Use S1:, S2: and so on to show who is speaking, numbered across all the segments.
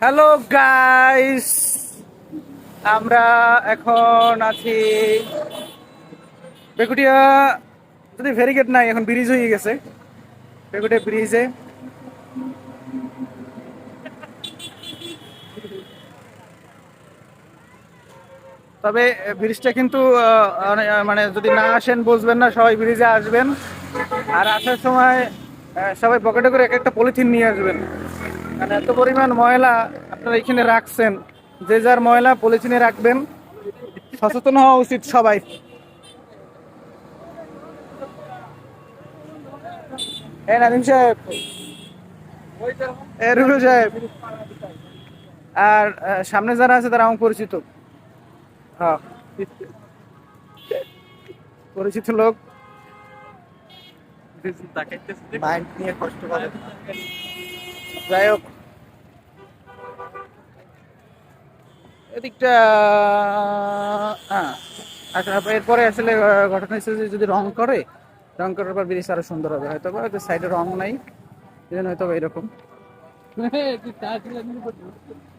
S1: Hello guys আমরা এখন আছি বেকুটিয়া যদি ভেরিগেট নাই এখন ব্রিজ হয়ে গেছে। বেকুটিয়া ব্রিজে তবে ব্রিজটা কিন্তু আহ, মানে যদি না আসেন বুঝবেন না সবাই ব্রিজে আসবেন। আর আসার সময় সবাই পকেটে করে এক একটা পলিথিন নিয়ে আসবেন। মানে এত পরিমাণ ময়লা আপনারা এখানে রাখছেন যে যার ময়লা পলিথিনে রাখবেন সচেতন হওয়া উচিত সবাই। এ নাদিম সাহেব। এ সাহেব। আর সামনে যারা আছে তারা আমার পরিচিত। হ্যাঁ। পরিচিত লোক। মাইন্ড নিয়ে কষ্ট করে। যাই হোক। এদিকটা হ্যাঁ আচ্ছা এরপরে আসলে ঘটনা হচ্ছে যে যদি রং করে, রং করার পর ব্রিজ আরও সুন্দর হবে। হয়তো বা সাইডে রং নাই, এই জন্য হয়তো এরকম।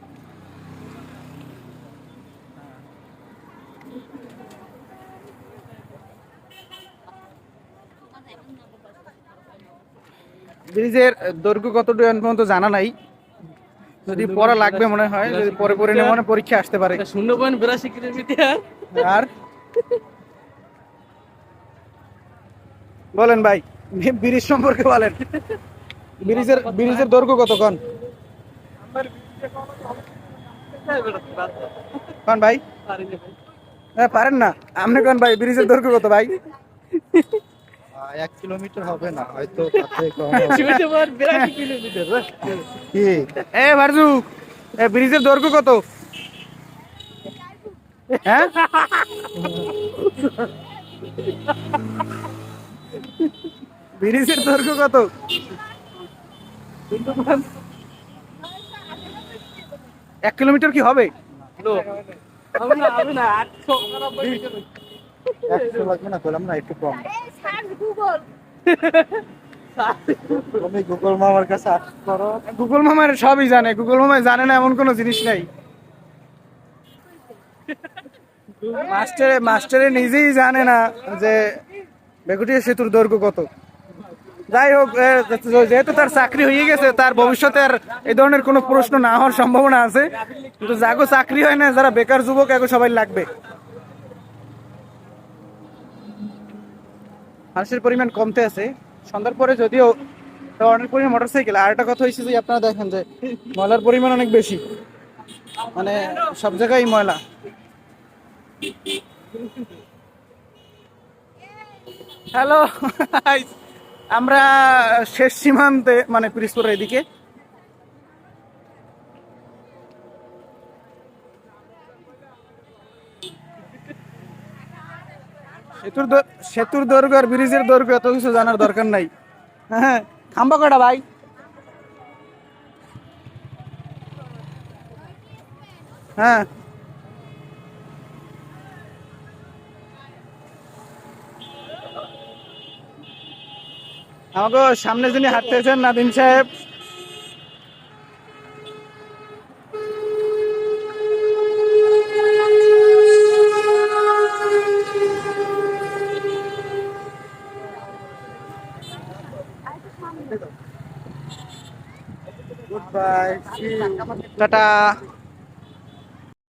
S1: ব্রিজের দৈর্ঘ্য কতটুকু এখন পর্যন্ত জানা নাই। যদি পড়া লাগবে মনে হয় যদি পরে পরে মনে পরীক্ষা আসতে পারে।
S2: শূন্য পয়েন্ট বিরাশি কিলোমিটার।
S1: আর? বলেন ভাই ব্রিজ সম্পর্কে বলেন। ব্রিজের ব্রিজের দৈর্ঘ্য কত কন? ভাই। হ্যাঁ পারেন না। আপনি কন ভাই ব্রিজের দৈর্ঘ্য কত ভাই?
S3: এক কিলোমিটার হবে না হয়তো
S2: কিলোমিটার
S1: এ ভারজু এ ব্রিজের দৈর্ঘ্য কত? হ্যাঁ? ব্রিজের দৈর্ঘ্য কত? এক কিলোমিটার কি হবে?
S2: হবে না হবে না আটশো
S3: একশো লাগবে না করলাম না একটু কম। তুমি গুগল মামার কাছে করো।
S1: গুগল মামার সবই জানে গুগল মামায় জানে না এমন কোনো জিনিস নাই। মাস্টারে মাস্টারে নিজেই জানে না যে বেগুটিয়া সেতুর দৈর্ঘ্য কত। যাই হোক যেহেতু তার চাকরি হয়ে গেছে তার ভবিষ্যতে আর এই ধরনের কোনো প্রশ্ন না হওয়ার সম্ভাবনা আছে। কিন্তু যাগো চাকরি হয় না যারা বেকার যুবক এগো সবাই লাগবে। মানুষের পরিমাণ কমতে আছে। সন্ধ্যার পরে যদিও অনেক পরিমাণ মোটরসাইকেল আর একটা কথা হয়েছে যে আপনারা দেখেন যে ময়লার পরিমাণ অনেক বেশি। মানে সব জায়গায় ময়লা। হ্যালো আমরা শেষ সীমান্তে মানে পিরিসপুরের এদিকে। সেতুর সেতুর দৈর্ঘ্য আর ব্রিজের দৈর্ঘ্য এত কিছু জানার দরকার নাই। হ্যাঁ খাম্বা কটা ভাই? হ্যাঁ। আমাকে সামনে যিনি হাঁটতেছেন নাদিম সাহেব
S3: গুড বাই
S1: টাটা